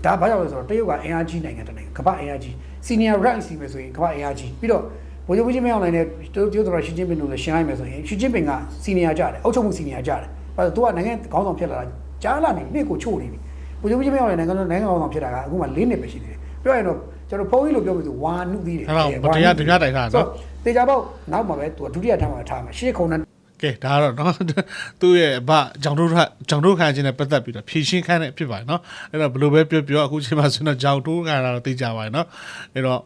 [SPEAKER 6] ဒါဘာကြောင့်လဲဆိုတော့တရုတ်ကအင်အားကြီးနိုင်ငံတစ်နိုင်ငံကမ္ဘာအင်အားကြီး senior rank စီပဲဆိုရင်ကမ္ဘာအင်အားကြီးပြီးတော့ ဘိုးချုပ်ကြီးမင်းအောင်နိုင်တဲ့တရုတ်တရုတ်တော်ရှီကျင်းပင်တို့လည်းရှင်းလိုက်မယ်ဆိုရင်ရှီကျင်းပင်က senior ကြတယ်အုပ်ချုပ်မှု senior ကြတယ်ဘာလို့သူကနိုင်ငံခေါင်းဆောင်ဖြစ်လာတာကြားလာနေနှစ်ကိုချို့နေပြီဘိုးချုပ်ကြီးမင်းအောင်နိုင်နိုင်ငံတော်နိုင်ငံခေါင်းဆောင်ဖြစ်တာကအခုမှ၄နှစ်ပဲရှိသေးတယ်ပြောရရင်တော့ကျွန်တော်ဖုန်းကြီးလို့ပြောလို့ဆိုဝါနုသေးတယ်
[SPEAKER 1] အဲ့တော့မတရားတရားတိုက်ထားတာနော်
[SPEAKER 6] တေချာပေါက်နောက်မှာပဲသူကဒုတိယထပ်မှာထားမှာရှေ့ခုံနဲ့
[SPEAKER 1] ကဲဒါကတော့နော်သူ့ရဲ့အဘဂျောင်တို့ထဂျောင်တို့ခံခြင်းနဲ့ပတ်သက်ပြီးတော့ဖြည့်ရှင်းခိုင်းတဲ့ဖြစ်ပါတယ်နော်အဲ့တော့ဘယ်လိုပဲပြောပြောအခုချိန်မှာဆိုတော့ဂျောင်တို့ခံတာတော့သိကြပါတယ်နော်အဲ့တော့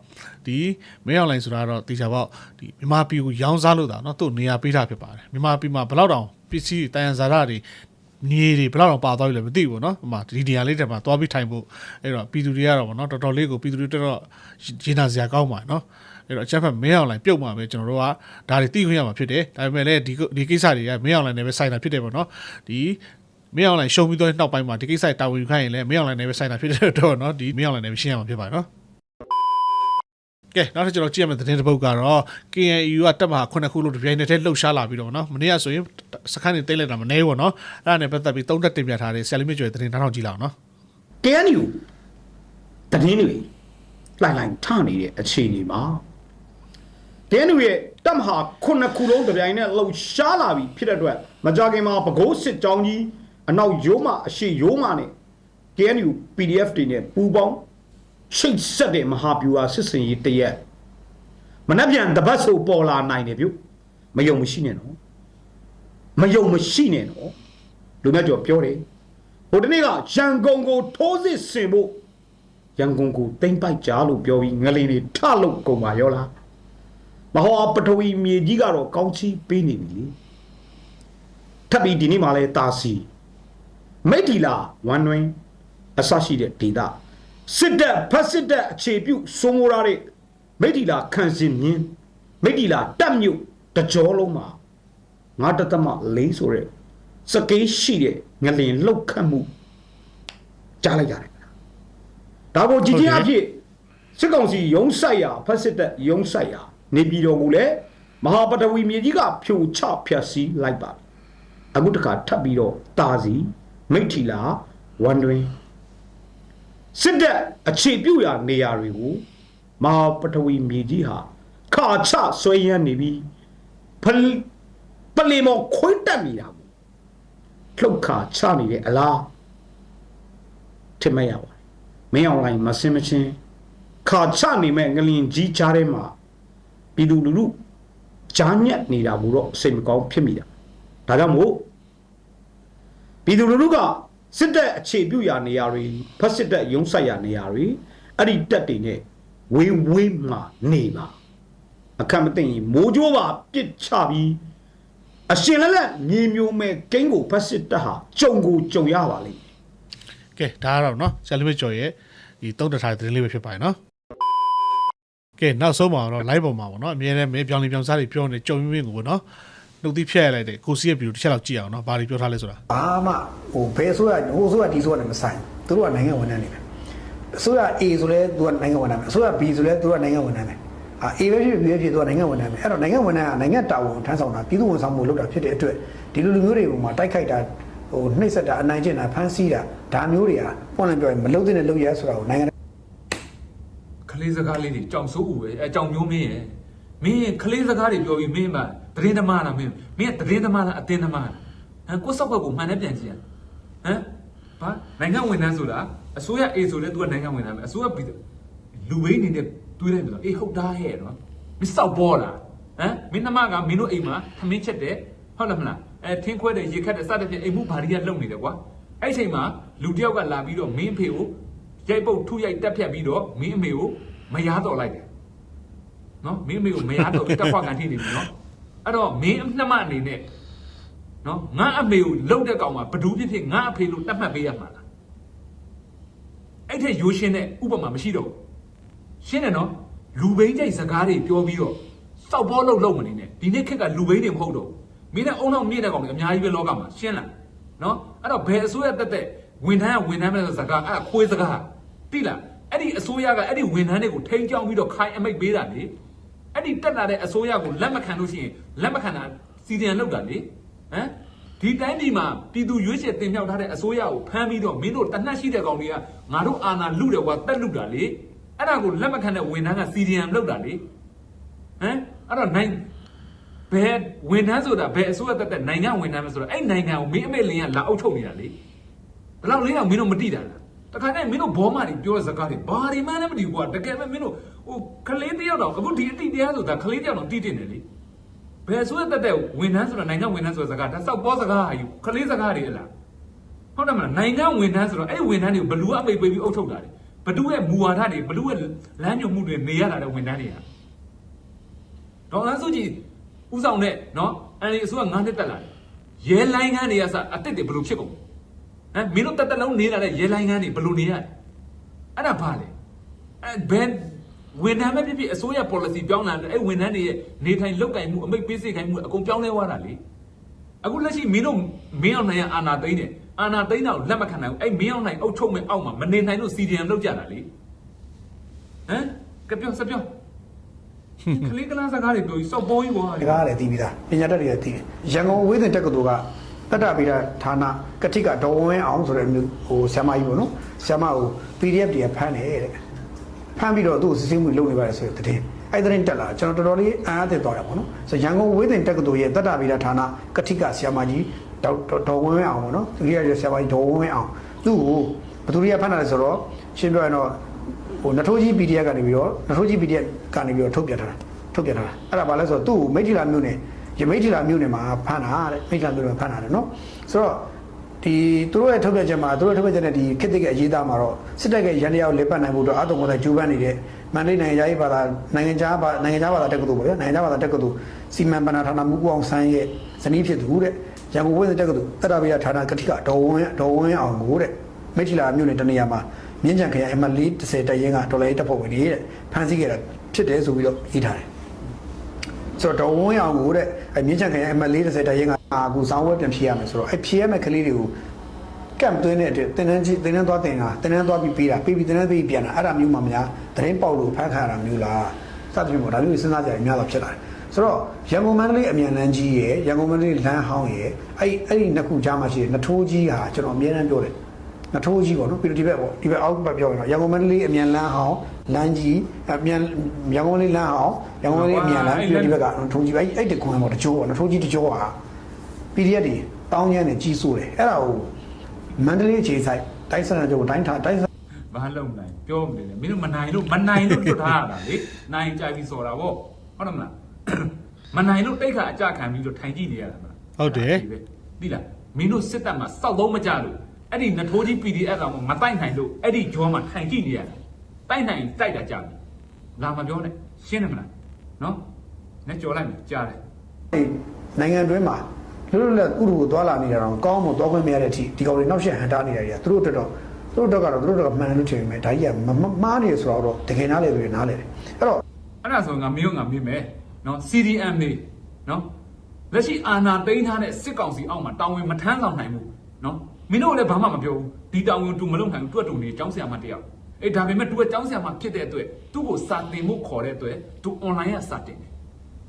[SPEAKER 1] ဒီမင်းအောင်လိုင်းဆိုတာတော့သိကြပေါ့ဒီမြန်မာပြည်ကိုရောင်းစားလို့တာနော်သူ့နေရာပေးတာဖြစ်ပါတယ်မြန်မာပြည်မှာဘယ်တော့တောင်ပစ္စည်းတန်ရန်ဇာရတွေမြေတွေဘယ်တော့တောင်ပါသွားပြီလဲမသိဘူးနော်ဟိုမှာဒီနေရာလေးတွေမှာသွားပြီးထိုင်ဖို့အဲ့တော့ပြည်သူတွေကတော့ဗောနော်တော်တော်လေးကိုပြည်သူတွေတော်တော်ရင်နာစရာကောင်းပါတယ်နော်အဲ့တော့အချက်ဖက်မင်းအောင်လိုင်းပြုတ်မှာပဲကျွန်တော်တို့ကဒါတွေသိခွင့်ရမှာဖြစ်တယ်ဒါပေမဲ့လည်းဒီဒီကိစ္စတွေကမင်းအောင်လိုင်းနဲ့ပဲဆိုင်တာဖြစ်တယ်ပေါ့နော်ဒီမင်းအောင်လိုင်းရှုံးပြီးတော့နောက်ပိုင်းမှာဒီကိစ္စတာဝန်ယူခိုင်းရင်လည်းမင်းအောင်လိုင်းနဲ့ပဲဆိုင်တာဖြစ်တဲ့တော့နော်ဒီမင်းအောင်လိုင်းနဲ့ပဲရှင်းရမှာဖြစ်ပါတယ်နော် ကဲနောက်ထပ်ကျွန်တော်ကြည့်ရမယ့်သတင်းတစ်ပုဒ်ကတော့ KNU ကတက်မှာခုနှစ်ခုလို့တပြိုင်နက်တည်းလှုပ်ရှားလာပြီးတော့နော်မနေ့ကဆိုရင်စခန်းတွေတိတ်လိုက်တာမနေဘူးနော်အဲ့ဒါနဲ့ပတ်သက်ပြီးသုံးသက်တင်ပြထားတဲ့ဆယ်လီမီကျွေသတင်းတစ်ထောင်ကြည့်လောက်နော်
[SPEAKER 7] KNU တည်င်းတွေလှိုင်လှိုင်ထနေတဲ့အခြေအနေမှာ KNU ရဲ့တပ်မဟာခုနှစ်ခုလုံးတစ်ပြိုင်နဲ့လှုပ်ရှားလာပြီဖြစ်တဲ့အတွက်မကြခင်မှာပကိုးစစ်ကြောင်းကြီးအနောက်ရိုးမအရှိရိုးမနဲ့ KNU PDF တွေနဲ့ပူးပေါင်း ချိတ်ဆက်တဲ့မဟာဗျူဟာစစ်စင်ရေးတရက်မနှက်ပြန်တပတ်ဆိုပေါ်လာနိုင်တယ်ပြုမယုံမရှိနဲ့နော်မယုံမရှိနဲ့နော်လူမြတ်ကျော်ပြောတယ်ဟိုတနေ့ကရန်ကုန်ကိုထိုးစစ်ဆင်ဖို့ရန်ကုန်ကိုတိမ့်ပိုက်ကြလို့ပြောပြီးငလင်တွေထလို့ကုန်ပါရောလားမဟောပထဝီမြေကြီးကတော့ကောင်းချီးပေးနေပြီလေထပ်ပြီးဒီနေ့မှလဲတာစီမိတ်တီလာဝမ်နွင်းအဆရှိတဲ့ဒေတာ စစ်တပ်ဖက်စစ်တပ်အခြေပြုစိုးမိုးရတဲ့မိတ်တီလာခန့်စင်မြင်းမိတ်တီလာတက်မြုပ်တကြောလုံးမှာငါတသမလေးဆိုတဲ့စကေးရှိတဲ့ငလင်လှုပ်ခတ်မှုကြားလိုက်ရတယ်ဒါကိုကြည်ချင်းအဖြစ်စစ်ကောင်စီရုံးဆိုင်ရာဖက်စစ်တပ်ရုံးဆိုင်ရာနေပြည်တော်ကိုလည်းမဟာပထဝီမြေကြီးကဖြိုချဖျက်ဆီးလိုက်ပါအခုတခါထပ်ပြီးတော့တာစီမိတ်ထီလာဝန်တွင် စစ်တပ်အခြေပြုရာနေရာတွေကိုမဟာပထဝီမြေကြီးဟာခါချဆွဲရမ်းနေပြီးဖလပလီမောခွင့်တက်နေတာကိုလှုပ်ခါချနေတဲ့အလားထင်မရပါဘူးမင်းအောင်လိုင်းမစင်မချင်းခါချနေမဲ့ငလင်ကြီးချားထဲမှာပြည်သူလူထုကြားညက်နေတာဘူးတော့စိတ်မကောင်းဖြစ်မိတာဒါကြောင့်မို့ပြည်သူလူထုက စစ်တပ်အခြေပြုရာနေရာတွေဖက်စစ်တပ်ရုံးဆိုင်ရာနေရာတွေအဲ့ဒီတက်တွေနဲ့ဝေးဝေးမှနေပါအခက်မသိရင်မိုးကြိုးပါပြစ်ချပြီးအရှင်လက်လက်မြေမျိုးမဲ့ကိန်းကိုဖက်စစ်တပ်ဟာကြုံကိုကြုံရပါလိမ့်မယ်
[SPEAKER 1] ကဲဒါကတော့နော်ဆယ်လီမီကျော်ရဲ့ဒီသုံးသက်ထားတဲ့သတင်းလေးပဲဖြစ်ပါတယ်နော်ကဲနောက်ဆုံးမှာတော့ live ပေါ်မှာပေါ့နော်အမြဲတမ်းမဲပြောင်းလီပြောင်းစားတွေပြောနေကြုံမင်းမင်းကိုပေါ့နော် နှုတ်သီးဖြတ်ရလိုက်တဲ့ကိုစီရဲ့ဗီဒီယိုတစ်ချက်လောက်ကြည့်အောင်နော်ဘာတွေပြောထားလဲဆိုတာ
[SPEAKER 6] ဘာမှဟိုဘယ်ဆိုရဟိုဆိုရဒီဆိုရနဲ့မဆိုင်သူတို့ကနိုင်ငံဝန်ထမ်းတွေပဲအစိုးရ A ဆိုလဲသူကနိုင်ငံဝန်ထမ်းပဲအစိုးရ B ဆိုလဲသူတို့ကနိုင်ငံဝန်ထမ်းပဲအာ A ပဲဖြစ် B ပဲဖြစ်သူကနိုင်ငံဝန်ထမ်းပဲအဲ့တော့နိုင်ငံဝန်ထမ်းကနိုင်ငံတာဝန်ထမ်းဆောင်တာပြည်သူဝန်ဆောင်မှုလုပ်တာဖြစ်တဲ့အတွက်ဒီလိုလူမျိုးတွေပုံမှာတိုက်ခိုက်တာဟိုနှိမ့်ဆက်တာအနိုင်ကျင့်တာဖမ်းဆီးတာဒါမျိုးတွေကပွင့်လင်းပြောရင်မလုပ်သင့်တဲ့လုပ်ရဲဆိုတာကိုနိုင်ငံ
[SPEAKER 8] ကလေးစကားလေးတွေကြောင်စိုးဦးပဲအဲကြောင်မျိုးမင်းရဲ့မင်းရဲ့ကလေးစကားတွေပြောပြီးမင်းမ သတင်းသမားလားမင်းမင်းကသတင်းသမားလားအတင်းသမားလားဟမ်ကိုယ်စောက်ဘက်ကိုမှန်နဲ့ပြန်ကြည့်ရဟမ်ဘာနိုင်ငံဝန်ထမ်းဆိုတာအစိုးရ A ဆိုလဲ तू ကနိုင်ငံဝန်ထမ်းပဲအစိုးရ B လူဘိန်းနေနဲ့တွေးလိုက်ပြီဆိုအေးဟုတ်သားရဲ့နော်မင်းစောက်ပေါ်လားဟမ်မင်းနှမကမင်းတို့အိမ်မှာသမင်းချက်တယ်ဟုတ်လားမလားအဲထင်းခွဲတယ်ရေခတ်တယ်စတဲ့ဖြင့်အိမ်မှုဘာတွေကလုံနေတယ်ကွာအဲ့ဒီအချိန်မှာလူတစ်ယောက်ကလာပြီးတော့မင်းအဖေကိုရိုက်ပုတ်ထုရိုက်တက်ဖြတ်ပြီးတော့မင်းအမေကိုမရားတော်လိုက်တယ်နော်မင်းအမေကိုမရားတော်ပြီးတက်ခွာကန်ထိနေပြီနော် အဲ့တော့မင်းနှမအနေနဲ့နော်ငါအမေကိုလှုပ်တဲ့ကောင်မှာဘဒူးဖြစ်ဖြစ်ငါအဖေလို့တတ်မှတ်ပေးရမှာလားအဲ့ထက်ရိုးရှင်းတဲ့ဥပမာမရှိတော့ဘူးရှင်းတယ်နော်လူဘိန်းကြိုက်စကားတွေပြောပြီးတော့စောက်ဘောလုံးလုံးမနေနဲ့ဒီနေ့ခက်ကလူဘိန်းတွေမဟုတ်တော့ဘူးမင်းနဲ့အုံနောက်မြင့်တဲ့ကောင်တွေအများကြီးပဲလောကမှာရှင်းလားနော်အဲ့တော့ဘယ်အစိုးရတက်တက်ဝန်ထမ်းကဝန်ထမ်းပဲဆိုစကားအဲ့ခွေးစကားတိလားအဲ့ဒီအစိုးရကအဲ့ဒီဝန်ထမ်းတွေကိုထိန်းချောင်းပြီးတော့ခိုင်းအမိတ်ပေးတာလေ အဲ့ဒီတက်လာတဲ့အစိုးရကိုလက်မခံလို့ရှိရင်လက်မခံတာစီဒီအန်လောက်တာလေဟမ်ဒီတိုင်းဒီမှာပြည်သူရွေးချယ်တင်မြှောက်ထားတဲ့အစိုးရကိုဖမ်းပြီးတော့မင်းတို့တနတ်ရှိတဲ့ကောင်တွေကငါတို့အာဏာလုတယ်ကွာတက်လုတာလေအဲ့ဒါကိုလက်မခံတဲ့ဝန်ထမ်းက CDM လောက်တာလေဟမ်အဲ့တော့နိုင်ဘယ်ဝန်ထမ်းဆိုတာဘယ်အစိုးရတက်တဲ့နိုင်ငံဝန်ထမ်းပဲဆိုတော့အဲ့နိုင်ငံကိုမင်းအမေလင်းကလာအုပ်ချုပ်နေတာလေဘယ်လောက်လေးတော့မင်းတို့မတိတာလား တခါတည်းမင်းတို့ဘောမတွေပြောတဲ့စကားတွေဘာတွေမှလည်းမသိဘူးကွာတကယ်ပဲမင်းတို့ဟိုကလေးတယောက်တော့အခုဒီအတိတရားဆိုတာကလေးတယောက်တော့တိတိနေလေဘယ်အစိုးရတက်တဲ့ဝန်ထမ်းဆိုတာနိုင်ငံဝန်ထမ်းဆိုတဲ့စကားဒါစောက်ပေါ်စကားဟာယူကလေးစကားတွေလားဟုတ်တယ်မလားနိုင်ငံဝန်ထမ်းဆိုတော့အဲ့ဒီဝန်ထမ်းတွေကိုဘလူးအမိတ်ပေးပြီးအုပ်ထုတ်တာတယ်ဘလူးရဲ့မူဝါဒတွေဘလူးရဲ့လမ်းညွှန်မှုတွေနေရတာတဲ့ဝန်ထမ်းတွေကဒေါ်လာစုကြည်ဥဆောင်တဲ့နော်အဲ့ဒီအစိုးရငါးနှစ်တက်လာတယ်ရဲလိုင်းကန်းတွေကစအစ်စ်တွေဘလူးဖြစ်ကုန် ဟမ်မင်းတို့တက်တက်လုံးနေလာတဲ့ရဲလိုင်းကန်းတွေဘလူးနေရတယ်အဲ့ဒါဘာလဲအဲ့ဘယ်ဝန်ထမ်းပဲဖြစ်ဖြစ်အစိုးရ policy ပြောင်းလာတယ်အဲ့ဝန်ထမ်းတွေရဲ့နေထိုင်လုပ်ကင်မှုအမိတ်ပေးစေခိုင်းမှုအကုန်ပြောင်းလဲသွားတာလေအခုလက်ရှိမင်းတို့မင်းအောင်နိုင်ရအာနာသိမ့်တယ်အာနာသိမ့်တာကိုလက်မခံနိုင်ဘူးအဲ့မင်းအောင်နိုင်အုပ်ချုပ်မဲ့အောက်မှာမနေနိုင်လို့ CDM လောက်ကြတာလေဟမ်ကပြောစပြောခလေးကလားစကားတွေပြောပြီးစောက်ပေါ်ကြီးကွာ
[SPEAKER 6] ဒီကားလည်းသိပြီးသားပညာတတ်တွေကသိတယ်ရန်ကုန်အဝေးသင်တက္ကသိုလ်က တတ္တဗေဒဌာနကတိကဒေါ်ဝင်းအောင်ဆိုတဲ့မျိုးဟိုဆရာမကြီးပေါ့နော်ဆရာမကို PDF တွေကဖမ်းတယ်တဲ့ဖမ်းပြီးတော့သူ့ကိုစစ်ဆေးမှုလုပ်နေပါတယ်ဆိုတဲ့သတင်းအဲ့ဒီသတင်းတက်လာကျွန်တော်တော်တော်လေးအံ့အားသင့်သွားတာပေါ့နော်ဆိုရန်ကုန်အဝေးသင်တက္ကသိုလ်ရဲ့တတ္တဗေဒဌာနကတိကဆရာမကြီးဒေါဒေါ်ဝင်းအောင်ပေါ့နော်ဒီကရဆရာမကြီးဒေါ်ဝင်းအောင်သူ့ကိုဘသူတွေကဖမ်းတာလဲဆိုတော့ရှင်းပြောရင်တော့ဟိုနထိုးကြီး PDF ကနေပြီးတော့နထိုးကြီး PDF ကနေပြီးတော့ထုတ်ပြထားတာထုတ်ပြထားတာအဲ့ဒါဘာလဲဆိုတော့သူ့ကိုမိထ္ထီလာမြို့နယ် ရမိထ္ထီလာမြို့နယ်မှာဖမ်းတာတဲ့မိထ္ထီလာမြို့နယ်မှာဖမ်းတာတဲ့နော်ဆိုတော့ဒီသူတို့ရဲ့ထုတ်ပြချက်မှာသူတို့ထုတ်ပြချက်နဲ့ဒီခေတ်သစ်ကအရေးသားမှာတော့စစ်တပ်ကရန်တရားကိုလက်ပတ်နိုင်ဖို့အတွက်အတုံးကိုလည်းဂျူပန်းနေတဲ့မန္တလေးနိုင်ငံရေးဘာသာနိုင်ငံခြားဘာနိုင်ငံခြားဘာသာတက္ကသိုလ်ပေါ့ဗျာနိုင်ငံခြားဘာသာတက္ကသိုလ်စီမံဘဏ္ဍာဌာနမှုကူအောင်ဆန်းရဲ့ဇနီးဖြစ်သူတဲ့ရန်ကုန်ဝင်းတက္ကသိုလ်တတဗေဒဌာနကတိကဒေါ်ဝင်းဒေါ်ဝင်းအောင်ကိုတဲ့မိထ္ထီလာမြို့နယ်တနေရာမှာမြင်းကြံခရိုင်အမလီ30တက်ရင်ကဒေါ်လာရေးတပ်ဖွဲ့ဝင်တွေတဲ့ဖမ်းဆီးခဲ့တာဖြစ်တယ်ဆိုပြီးတော့ရေးထားတယ် ဆိုတော့ဒေါ်ဝင်းအောင်ကိုတဲ့အဲမြင်းကြံခရိုင်အမလီ30တက်ရင်ကအခုစောင်းဝဲပြန်ဖြေရမယ်ဆိုတော့အဲဖြေရမယ့်ကလေးတွေကိုကမ်သွင်းတဲ့အတွက်တင်းတန်းကြီးတင်းတန်းသွားတင်တာတင်းတန်းသွားပြီးပေးတာပေးပြီးတင်းတန်းပေးပြီးပြန်တာအဲ့ဒါမျိုးမှမများသတင်းပေါက်လို့ဖမ်းခါရတာမျိုးလားစသဖြင့်ပေါ့ဒါမျိုးစဉ်းစားကြရများတော့ဖြစ်လာတယ်ဆိုတော့ရန်ကုန်မန္တလေးအမြန်လမ်းကြီးရယ်ရန်ကုန်မန္တလေးလမ်းဟောင်းရယ်အဲ့အဲ့ဒီနှစ်ခုကြားမှာရှိတဲ့နထိုးကြီးဟာကျွန်တော်အများအားပြောတယ်နထိုးကြီးပေါ့နော်ပြီးတော့ဒီဘက်ပေါ့ဒီဘက်အောက်ဘက်ပြောရင်တော့ရန်ကုန်မန္တလေးအမြန်လမ်းဟောင်း လမ်းကြီးအမြန်ရန်ကုန်မန္တလေးလမ်းဟောင်းရန်ကုန်မန္တလေးအမြန်လမ်းပြီးတော့ဒီဘက်ကနထိုးကြီးပဲအဲ့တကွန်းပေါ့တကြိုးပေါ့နထိုးကြီးတကြိုးဟာ PDF တွေတောင်းကျမ်းနဲ့ကြီးစိုးတယ်အဲ့ဒါကိုမန္တလေးအခြေဆိုင်တိုင်းစံချုပ်တိုင်းထားတိုင်းစံ
[SPEAKER 8] ဘာလုံနိုင်ပြောမနေနဲ့မင်းတို့မနိုင်လို့မနိုင်လို့လွတ်ထားရတာလေနိုင်ကြပြီးစော်တာဗောဟုတ်တယ်မလားမနိုင်လို့တိတ်ခါအကြခံပြီးတော့ထိုင်ကြည့်နေရတာမလား
[SPEAKER 1] ဟုတ်တယ်
[SPEAKER 8] ဒီလားမင်းတို့စစ်တပ်မှာစောက်သုံးမကြလို့အဲ့ဒီနထိုးကြီး PDF ကောင်မတိုက်နိုင်လို့အဲ့ဒီဂျောမှာထိုင်ကြည့်နေရတာ တိုက်နိုင်တိုက်တာကြပြီလာမပြောနဲ့ရှင်းတယ်မလားနော်နဲ့ကြော်လိုက်မယ်ကြားတယ်
[SPEAKER 6] နိုင်ငံတွင်းမှာလွတ်လွတ်လပ်ဥရုကိုသွားလာနေတာတော့ကောင်းမွန်သွားခွင့်မရတဲ့အထိဒီကောင်တွေနောက်ဆက်ဟန်တားနေတာတွေကသူတို့အတွက်တော့သူတို့တော့ကတော့သူတို့တော့မှန်တယ်လို့ထင်ပေမဲ့ဒါကြီးကမမမှားနေဆိုတော့တကယ်နားလေပြီးနားလေတယ်အဲ့တော့
[SPEAKER 8] အဲ့ဒါဆိုငါမင်းတို့ငါမေးမယ်နော် CDM နေနော်လက်ရှိအာဏာသိမ်းထားတဲ့စစ်ကောင်စီအောက်မှာတာဝန်မထမ်းဆောင်နိုင်ဘူးနော်မင်းတို့လည်းဘာမှမပြောဘူးဒီတာဝန်တူမလုပ်နိုင်ဘူးသူကတူနေကျောင်းဆရာမတယောက် အေးဒါပေမဲ့သူကကျောင်းဆရာမဖြစ်တဲ့အတွက်သူ့ကိုစာတင်မှုခေါ်တဲ့အတွက်သူ online ကစာတင်တယ်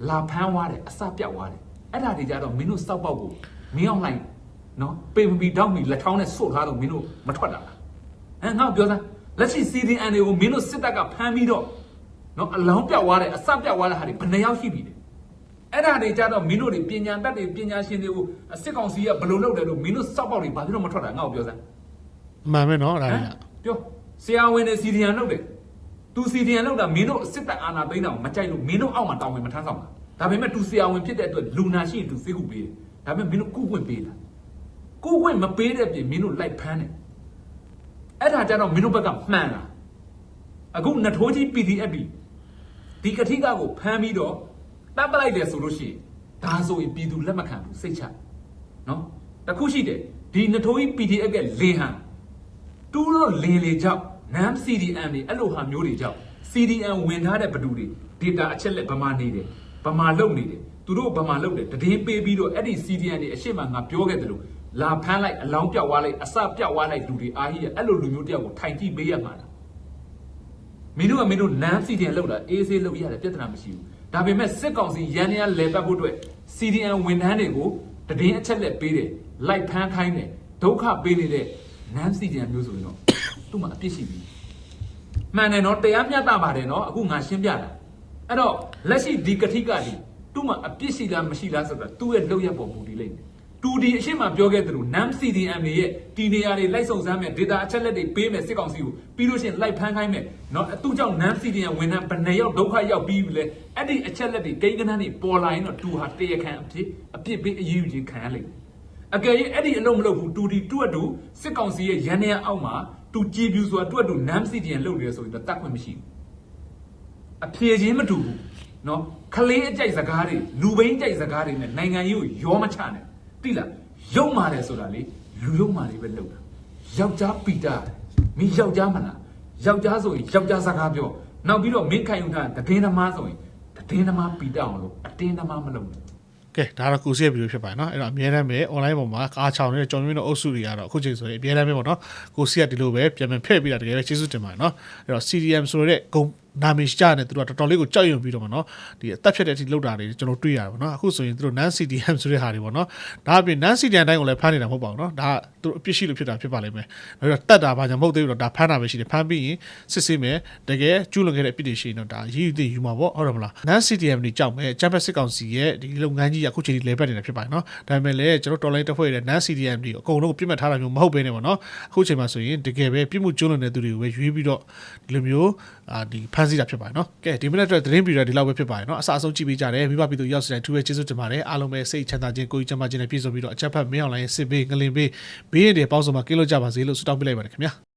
[SPEAKER 8] လာဖမ်းသွားတယ်အစပြောက်သွားတယ်အဲ့ဒါတွေကြတော့မင်းတို့စောက်ပေါက်ကိုမင်းအောင်လိုက်နော်ပေပပီတောက်မီလက်ထောင်းနဲ့ဆုတ်ထားတော့မင်းတို့မထွက်တာလားဟမ်ငါ့ကိုပြောစမ်းလက်ရှိ CDN တွေကိုမင်းတို့စစ်တပ်ကဖမ်းပြီးတော့နော်အလောင်းပြောက်သွားတယ်အစပြောက်သွားတဲ့ဟာတွေဘယ်နှယောက်ရှိပြီလဲအဲ့ဒါတွေကြတော့မင်းတို့တွေပညာတတ်တွေပညာရှင်တွေကိုအစစ်ကောင်စီကဘယ်လိုလုပ်တယ်လို့မင်းတို့စောက်ပေါက်တွေဘာဖြစ်လို့မထွက်တာငါ့ကိုပြောစမ်း
[SPEAKER 1] အမှန်ပဲနော်အဲ့ဒါ
[SPEAKER 8] ဟ
[SPEAKER 1] တွေက
[SPEAKER 8] မ်ပြော ဆရာဝန်တွေစီဒီယန်လုပ်တယ်သူစီဒီအန်လောက်တာမင်းတို့စစ်တပ်အာဏာသိမ်းတာကိုမကြိုက်လို့မင်းတို့အောက်မှာတောင်းဝင်မထမ်းဆောင်တာဒါပေမဲ့သူဆရာဝန်ဖြစ်တဲ့အတွက်လူနာရှိရင်သူစေကူပေးတယ်ဒါပေမဲ့မင်းတို့ကုခွင့်ပေးလားကုခွင့်မပေးတဲ့ပြင်မင်းတို့လိုက်ဖမ်းတယ်အဲ့ဒါကြတော့မင်းတို့ဘက်ကမှန်လားအခုနထိုးကြီး PDF ပြီဒီကတိကကိုဖမ်းပြီးတော့တပ်ပလိုက်တယ်ဆိုလို့ရှိရင်ဒါဆိုရင်ပြည်သူလက်မခံဘူးစိတ်ချနော်တခုရှိတယ်ဒီနထိုးကြီး PDF ကလေဟန်တူတော့လင်းလေကြောင့် NAM CDM တွေအဲ့လိုဟာမျိုးတွေကြောင့် CDM ဝင်ထားတဲ့ဘဒူတွေ data အချက်လက်ဗမာနေတယ်ဗမာလုံနေတယ်သူတို့ဗမာလုံတယ်တည်င်းပေးပြီးတော့အဲ့ဒီ CDM တွေအရှိမငါပြောခဲ့တယ်လို့လာဖမ်းလိုက်အလောင်းပြောက်သွားလိုက်အစပြောက်သွားလိုက်လူတွေအားကြီးအဲ့လိုလူမျိုးတယောက်ကိုထိုင်ကြည့်ပေးရမှာလားမင်းတို့ကမင်းတို့ NAM CDM လောက်တာအေးဆေးလောက်ရတယ်ပြဿနာမရှိဘူးဒါပေမဲ့စစ်ကောင်စီရန်ရန်လဲပတ်ဖို့အတွက် CDM ဝန်ထမ်းတွေကိုတည်င်းအချက်လက်ပေးတယ်လိုက်ဖမ်းခိုင်းတယ်ဒုက္ခပေးနေတဲ့ NAM CDM မျိုးဆိုရင်တော့ သူ့မှာအပြစ်ရှိပြီမှန်တယ်နော်တရားမျှတပါတယ်နော်အခုငါရှင်းပြတာအဲ့တော့လက်ရှိဒီကတိကဒီသူ့မှာအပြစ်ရှိလားမရှိလားဆိုတော့သူ့ရဲ့လောက်ရပေါ်မူတည်လိမ့်မယ်တူဒီအရှိမပြောခဲ့သလို NAM CDM တွေရဲ့တီနေရာတွေလိုက်စုံစမ်းမယ် data အချက်လက်တွေပေးမယ်စစ်ကောင်စီကိုပြီးလို့ရှိရင်လိုက်ဖမ်းခိုင်းမယ်နော်သူ့ကြောင့် NAM CDM ဝန်ထမ်းဘယ်နှစ်ယောက်ဒုက္ခရောက်ပြီးပြီလဲအဲ့ဒီအချက်လက်တွေကိန်းကနန်းတွေပေါ်လာရင်တော့သူဟာတရားခံအဖြစ်အပြစ်ပေးအရေးယူခြင်းခံရလိမ့်မယ်အကယ်၍အဲ့ဒီအလုံးမလုပ်ဘူးတူတီတူအတူစစ်ကောင်စီရဲ့ရန်နေရအောက်မှာ သူကြည်ဖြူဆိုတာသူ့အတူ nam cdn လုပ်နေရဆိုရင်တော့တတ်ခွင့်မရှိဘူးအဖြေချင်းမတူဘူးနော်ခလေးအကြိုက်စကားတွေလူဘိန်းကြိုက်စကားတွေနဲ့နိုင်ငံရေးကိုရောမချနဲ့တိလားရုပ်မာတယ်ဆိုတာလေလူရုပ်မာတွေပဲလုပ်တာယောက်ျားပီတာမင်းယောက်ျားမလားယောက်ျားဆိုရင်ယောက်ျားစကားပြောနောက်ပြီးတော့မင်းခိုင်ယူတာတည်င်းသမားဆိုရင်တည်င်းသမားပီတာအောင်လို့အတင်းသမားမလုပ်နဲ့
[SPEAKER 1] ကဲဒါတော့ကိုစီရဲ့ဗီဒီယိုဖြစ်ပါတယ်เนาะအဲ့တော့အများတမ်းပဲ online ပေါ်မှာကားချောင်းနေတဲ့ကြောင်ရင်းတို့အုပ်စုတွေကတော့အခုချိန်ဆိုရင်အများတမ်းပဲပေါ့နော်ကိုစီကဒီလိုပဲပြန်ပြန်ဖဲ့ပြီးတာတကယ်ပဲကျေးဇူးတင်ပါတယ်เนาะအဲ့တော့ CDM ဆိုတဲ့ဂုံ နာမည်ရှာနေသူတို့ကတော်တော်လေးကိုကြောက်ရွံ့ပြီးတော့ပေါ့နော်ဒီအသက်ဖြတ်တဲ့အထိလောက်တာတွေကျွန်တော်တွေ့ရတယ်ပေါ့နော်အခုဆိုရင်သူတို့ non CDM ဆိုတဲ့ဟာတွေပေါ့နော်ဒါအပြင် non CDM အတိုင်းကိုလည်းဖမ်းနေတာမဟုတ်ပါဘူးเนาะဒါကသူတို့အပြစ်ရှိလို့ဖြစ်တာဖြစ်ပါလိမ့်မယ်နောက်တော့တတ်တာဘာကြောင့်မဟုတ်သေးဘူးတော့ဒါဖမ်းတာပဲရှိတယ်ဖမ်းပြီးရင်စစ်ဆေးမယ်တကယ်ကျူးလွန်ခဲ့တဲ့အပြစ်တွေရှိရင်တော့ဒါရည်ရည်သိယူမှာပေါ့ဟုတ်တယ်မလား non CDM တွေကြောက်မယ်ချမ်ပီယံစစ်ကောင်စီရဲ့ဒီလုပ်ငန်းကြီးကအခုချိန်ထိလဲပတ်နေတာဖြစ်ပါတယ်เนาะဒါပေမဲ့လည်းကျွန်တော်တော်လိုင်းတစ်ဖွဲ့ရဲ့ non CDM တွေအကုန်လုံးကိုပြစ်မှတ်ထားတာမျိုးမဟုတ်ဘဲနဲ့ပေါ့နော်အခုချိန်မှာဆိုရင်တကယ်ပဲပြစ်မှုကျူးလွန်တဲ့သူတွေကိုပဲရွေးပြီးတော့ဒီလိုမျိုးအာဒီဖမ်း းန်းစီတာဖြစ်ပါတယ်နော်ကဲဒီမနက်အတွက်သတင်းပြည်ရဒီလောက်ပဲဖြစ်ပါတယ်နော်အစားအဆုံးကြည့်ပေးကြတယ်မိဘပြည်သူရောက်စတဲ့သူပဲကျေးဇူးတင်ပါတယ်အားလုံးပဲစိတ်ချမ်းသာခြင်းကိုယ်ကြီးချမ်းသာခြင်းနဲ့ပြည့်စုံပြီးတော့အချက်ဖတ်မင်းအောင်လိုင်းရဲ့စစ်ဘေးငလင်ဘေးဘေးရည်တွေပေါင်းစုံမှာကင်းလို့ကြပါစေလို့ဆုတောင်းပေးလိုက်ပါတယ်ခင်ဗျာ